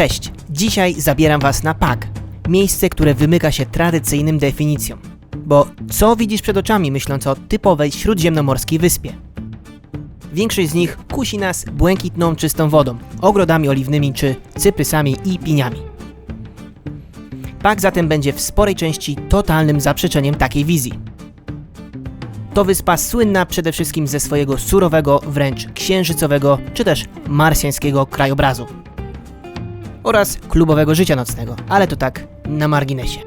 Cześć! Dzisiaj zabieram Was na Pag. Miejsce, które wymyka się tradycyjnym definicjom. Bo co widzisz przed oczami myśląc o typowej śródziemnomorskiej wyspie? Większość z nich kusi nas błękitną, czystą wodą, ogrodami oliwnymi czy cyprysami i piniami. Pag zatem będzie w sporej części totalnym zaprzeczeniem takiej wizji. To wyspa słynna przede wszystkim ze swojego surowego, wręcz księżycowego czy też marsjańskiego krajobrazu oraz klubowego życia nocnego, ale to tak na marginesie.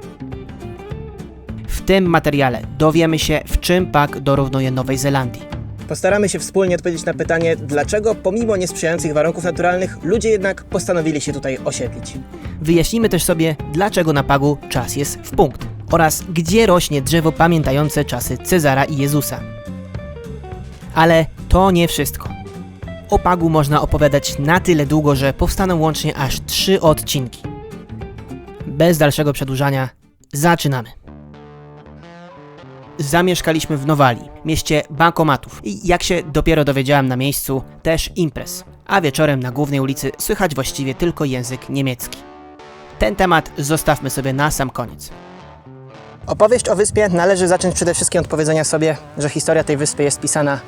W tym materiale dowiemy się, w czym pak dorównuje Nowej Zelandii. Postaramy się wspólnie odpowiedzieć na pytanie, dlaczego pomimo niesprzyjających warunków naturalnych ludzie jednak postanowili się tutaj osiedlić. Wyjaśnimy też sobie, dlaczego na pagu czas jest w punkt oraz gdzie rośnie drzewo pamiętające czasy Cezara i Jezusa. Ale to nie wszystko. O pagu można opowiadać na tyle długo, że powstaną łącznie aż trzy odcinki. Bez dalszego przedłużania, zaczynamy. Zamieszkaliśmy w Nowali, mieście bankomatów i jak się dopiero dowiedziałem na miejscu, też imprez, a wieczorem na głównej ulicy słychać właściwie tylko język niemiecki. Ten temat zostawmy sobie na sam koniec. Opowieść o wyspie należy zacząć przede wszystkim od powiedzenia sobie, że historia tej wyspy jest pisana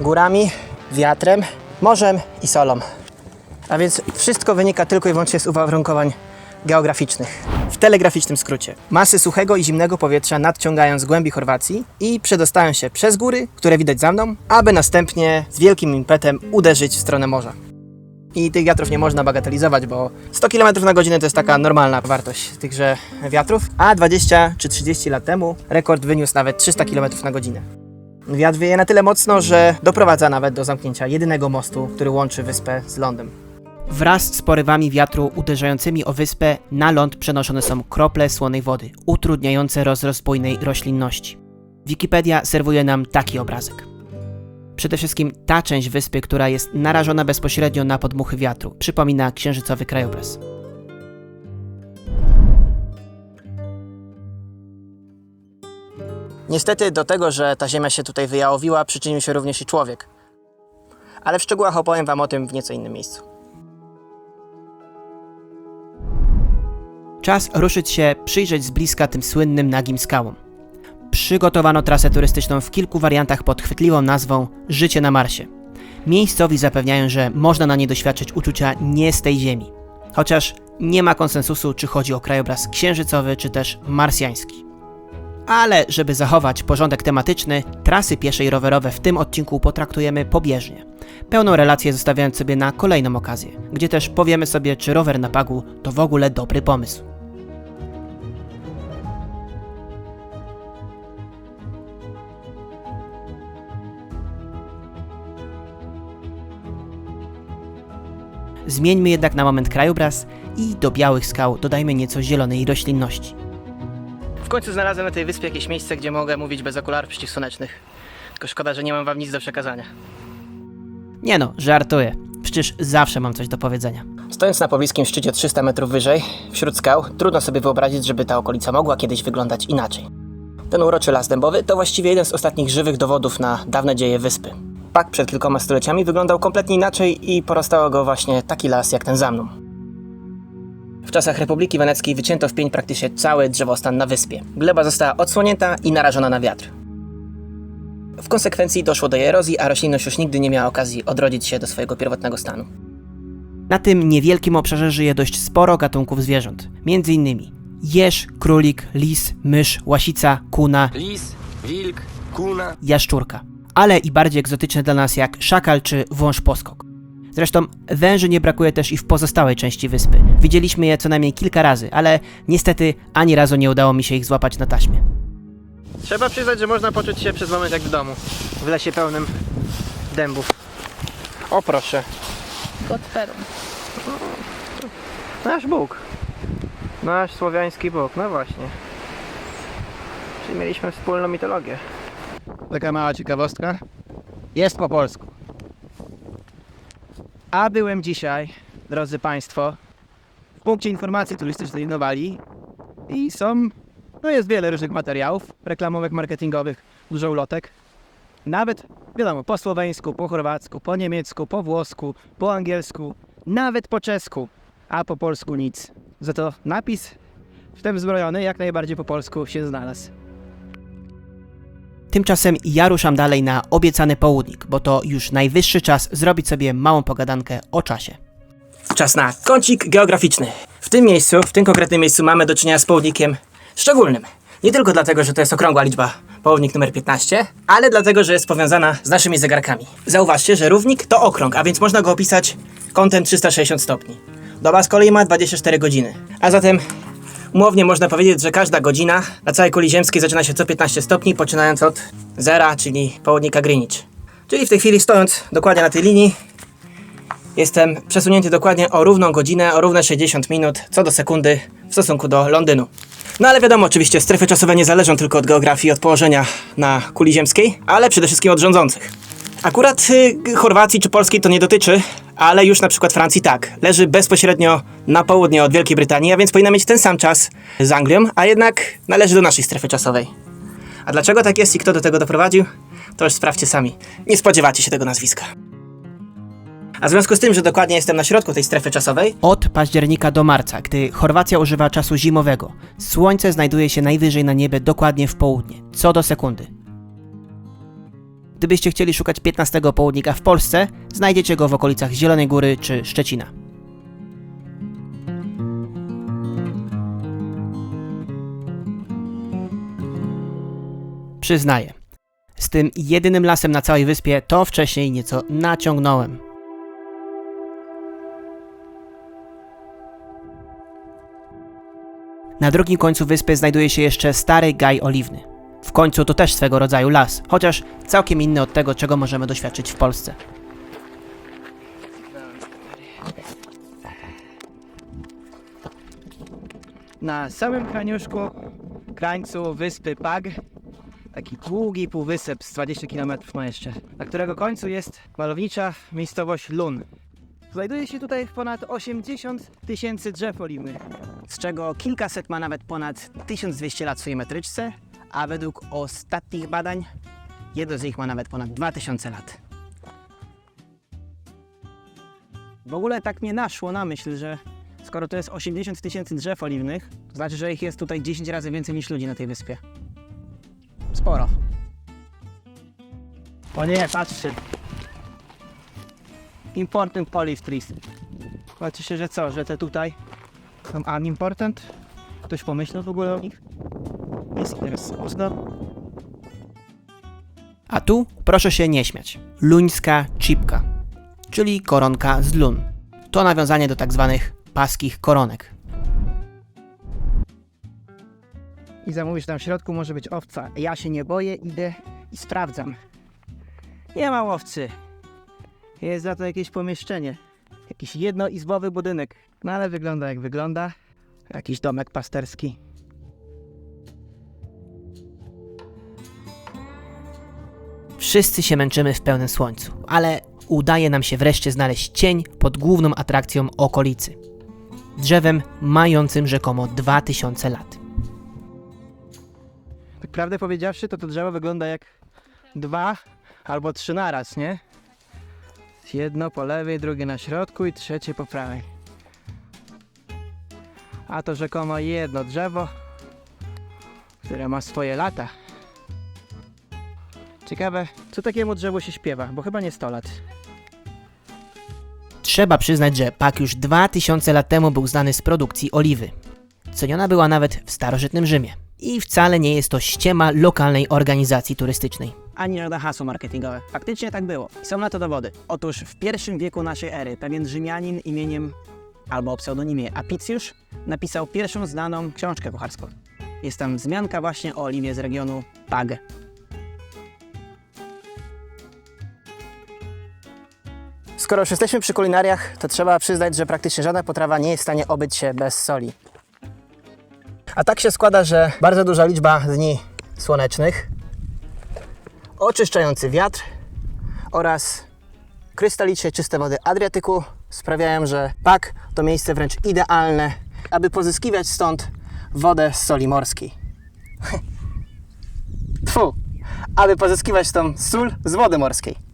górami, wiatrem, morzem i solą. A więc wszystko wynika tylko i wyłącznie z uwarunkowań geograficznych. W telegraficznym skrócie. Masy suchego i zimnego powietrza nadciągają z głębi Chorwacji i przedostają się przez góry, które widać za mną, aby następnie z wielkim impetem uderzyć w stronę morza. I tych wiatrów nie można bagatelizować, bo 100 km na godzinę to jest taka normalna wartość tychże wiatrów, a 20 czy 30 lat temu rekord wyniósł nawet 300 km na godzinę. Wiatr wieje na tyle mocno, że doprowadza nawet do zamknięcia jedynego mostu, który łączy wyspę z lądem. Wraz z porywami wiatru uderzającymi o wyspę na ląd przenoszone są krople słonej wody, utrudniające rozrost bujnej roślinności. Wikipedia serwuje nam taki obrazek. Przede wszystkim ta część wyspy, która jest narażona bezpośrednio na podmuchy wiatru, przypomina księżycowy krajobraz. Niestety do tego, że ta ziemia się tutaj wyjałowiła, przyczynił się również i człowiek. Ale w szczegółach opowiem Wam o tym w nieco innym miejscu. Czas ruszyć się, przyjrzeć z bliska tym słynnym nagim skałom. Przygotowano trasę turystyczną w kilku wariantach pod chwytliwą nazwą Życie na Marsie. Miejscowi zapewniają, że można na niej doświadczyć uczucia nie z tej ziemi. Chociaż nie ma konsensusu, czy chodzi o krajobraz księżycowy, czy też marsjański. Ale żeby zachować porządek tematyczny, trasy piesze i rowerowe w tym odcinku potraktujemy pobieżnie. Pełną relację zostawiając sobie na kolejną okazję, gdzie też powiemy sobie, czy rower na pagu to w ogóle dobry pomysł. Zmieńmy jednak na moment krajobraz i do białych skał dodajmy nieco zielonej roślinności. W końcu znalazłem na tej wyspie jakieś miejsce, gdzie mogę mówić bez okularów przeciwsłonecznych. Tylko szkoda, że nie mam Wam nic do przekazania. Nie no, żartuję. Przecież zawsze mam coś do powiedzenia. Stojąc na pobliskim szczycie 300 metrów wyżej, wśród skał, trudno sobie wyobrazić, żeby ta okolica mogła kiedyś wyglądać inaczej. Ten uroczy las dębowy to właściwie jeden z ostatnich żywych dowodów na dawne dzieje wyspy. Pak przed kilkoma stuleciami wyglądał kompletnie inaczej i porastało go właśnie taki las jak ten za mną. W czasach Republiki Weneckiej wycięto w pień praktycznie cały drzewostan na wyspie. Gleba została odsłonięta i narażona na wiatr. W konsekwencji doszło do erozji, a roślinność już nigdy nie miała okazji odrodzić się do swojego pierwotnego stanu. Na tym niewielkim obszarze żyje dość sporo gatunków zwierząt. Między innymi jeż, królik, lis, mysz, łasica, kuna, Lis, wilk, kuna. jaszczurka. Ale i bardziej egzotyczne dla nas jak szakal czy wąż poskok. Zresztą węży nie brakuje też i w pozostałej części wyspy. Widzieliśmy je co najmniej kilka razy, ale niestety ani razu nie udało mi się ich złapać na taśmie. Trzeba przyznać, że można poczuć się przez moment jak w domu. W lesie pełnym dębów. O proszę, Pod Perą. nasz Bóg. Nasz słowiański Bóg, no właśnie. Czyli mieliśmy wspólną mitologię. Taka mała ciekawostka. Jest po polsku. A byłem dzisiaj, drodzy Państwo, w punkcie informacji turystycznej Nowali i są, no jest wiele różnych materiałów, reklamowych, marketingowych, dużo ulotek. Nawet, wiadomo, po słoweńsku, po chorwacku, po niemiecku, po włosku, po angielsku, nawet po czesku. a po polsku nic. Za to napis w tym zbrojony jak najbardziej po polsku się znalazł. Tymczasem ja ruszam dalej na obiecany południk, bo to już najwyższy czas zrobić sobie małą pogadankę o czasie. Czas na kącik geograficzny. W tym miejscu, w tym konkretnym miejscu mamy do czynienia z południkiem szczególnym. Nie tylko dlatego, że to jest okrągła liczba, południk numer 15, ale dlatego, że jest powiązana z naszymi zegarkami. Zauważcie, że równik to okrąg, a więc można go opisać kątem 360 stopni. Doba z kolei ma 24 godziny. A zatem umownie można powiedzieć, że każda godzina na całej kuli ziemskiej zaczyna się co 15 stopni, poczynając od zera, czyli południka Greenwich. Czyli w tej chwili stojąc dokładnie na tej linii, Jestem przesunięty dokładnie o równą godzinę, o równe 60 minut co do sekundy w stosunku do Londynu. No ale wiadomo, oczywiście strefy czasowe nie zależą tylko od geografii, od położenia na kuli ziemskiej, ale przede wszystkim od rządzących. Akurat y, Chorwacji czy Polski to nie dotyczy, ale już na przykład Francji tak. Leży bezpośrednio na południe od Wielkiej Brytanii, a więc powinna mieć ten sam czas z Anglią, a jednak należy do naszej strefy czasowej. A dlaczego tak jest i kto do tego doprowadził, to już sprawdźcie sami. Nie spodziewacie się tego nazwiska. A w związku z tym, że dokładnie jestem na środku tej strefy czasowej, Od października do marca, gdy Chorwacja używa czasu zimowego, słońce znajduje się najwyżej na niebie dokładnie w południe, co do sekundy. Gdybyście chcieli szukać 15 południka w Polsce, znajdziecie go w okolicach Zielonej Góry czy Szczecina. Przyznaję, z tym jedynym lasem na całej wyspie to wcześniej nieco naciągnąłem. Na drugim końcu wyspy znajduje się jeszcze stary gaj oliwny. Końcu to też swego rodzaju las, chociaż całkiem inny od tego, czego możemy doświadczyć w Polsce. Na samym kraniuszku, krańcu wyspy Pag, taki długi półwysep z 20 km ma jeszcze, na którego końcu jest malownicza miejscowość Lun. Znajduje się tutaj ponad 80 tysięcy drzew oliwnych, z czego kilkaset ma nawet ponad 1200 lat w swojej metryczce, a według ostatnich badań jedno z nich ma nawet ponad 2000 lat. W ogóle tak mnie naszło na myśl, że skoro to jest 80 tysięcy drzew oliwnych, to znaczy, że ich jest tutaj 10 razy więcej niż ludzi na tej wyspie. Sporo. O nie, patrzcie. Important olive trees. Patrzcie, że co, że te tutaj są unimportant? Ktoś pomyślał w ogóle o nich? Jest. A tu proszę się nie śmiać. Luńska czipka, czyli koronka z lun. To nawiązanie do tak zwanych paskich koronek. I zamówisz tam w środku może być owca. Ja się nie boję, idę i sprawdzam. Nie ma łowcy. Jest za to jakieś pomieszczenie. Jakiś jednoizbowy budynek. No ale wygląda jak wygląda. Jakiś domek pasterski. Wszyscy się męczymy w pełnym słońcu, ale udaje nam się wreszcie znaleźć cień pod główną atrakcją okolicy. Drzewem mającym rzekomo 2000 lat. Tak prawdę powiedziawszy, to to drzewo wygląda jak dwa albo trzy naraz, nie? Jedno po lewej, drugie na środku i trzecie po prawej. A to rzekomo jedno drzewo, które ma swoje lata. Ciekawe, co takiemu drzewu się śpiewa, bo chyba nie 100 lat. Trzeba przyznać, że pak już 2000 lat temu był znany z produkcji oliwy. Ceniona była nawet w starożytnym Rzymie. I wcale nie jest to ściema lokalnej organizacji turystycznej. ani żadne hasło marketingowe. Faktycznie tak było. I są na to dowody. Otóż w pierwszym wieku naszej ery pewien Rzymianin imieniem albo o pseudonimie Apicjusz napisał pierwszą znaną książkę kucharską. Jest tam wzmianka właśnie o oliwie z regionu Pag. Skoro już jesteśmy przy kulinariach, to trzeba przyznać, że praktycznie żadna potrawa nie jest w stanie obyć się bez soli. A tak się składa, że bardzo duża liczba dni słonecznych, oczyszczający wiatr oraz krystalicznie czyste wody Adriatyku sprawiają, że Pak to miejsce wręcz idealne, aby pozyskiwać stąd wodę z soli morskiej. Tfu, aby pozyskiwać tą sól z wody morskiej.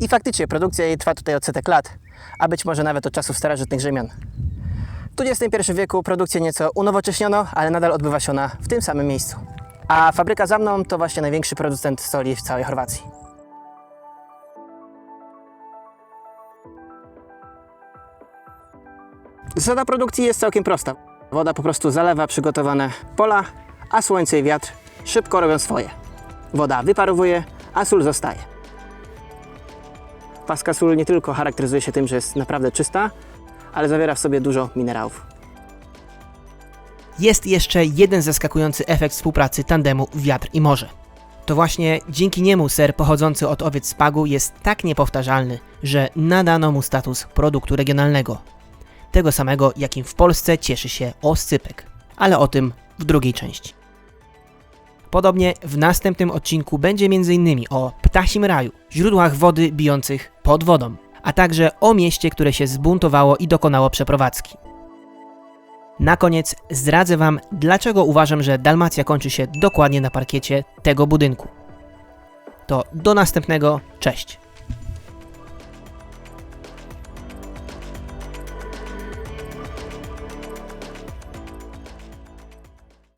I faktycznie produkcja jej trwa tutaj od setek lat, a być może nawet od czasów starożytnych Rzymian. XXI wieku produkcję nieco unowocześniono, ale nadal odbywa się ona w tym samym miejscu. A fabryka za mną to właśnie największy producent soli w całej Chorwacji. Zasada produkcji jest całkiem prosta. Woda po prostu zalewa przygotowane pola, a słońce i wiatr szybko robią swoje. Woda wyparowuje, a sól zostaje. Paska sól nie tylko charakteryzuje się tym, że jest naprawdę czysta, ale zawiera w sobie dużo minerałów. Jest jeszcze jeden zaskakujący efekt współpracy tandemu wiatr i morze. To właśnie dzięki niemu ser pochodzący od owiec z Pagu jest tak niepowtarzalny, że nadano mu status produktu regionalnego. Tego samego, jakim w Polsce cieszy się oscypek. Ale o tym w drugiej części. Podobnie w następnym odcinku będzie m.in. o ptasim raju, źródłach wody bijących pod wodą, a także o mieście, które się zbuntowało i dokonało przeprowadzki. Na koniec zdradzę Wam, dlaczego uważam, że Dalmacja kończy się dokładnie na parkiecie tego budynku. To do następnego, cześć.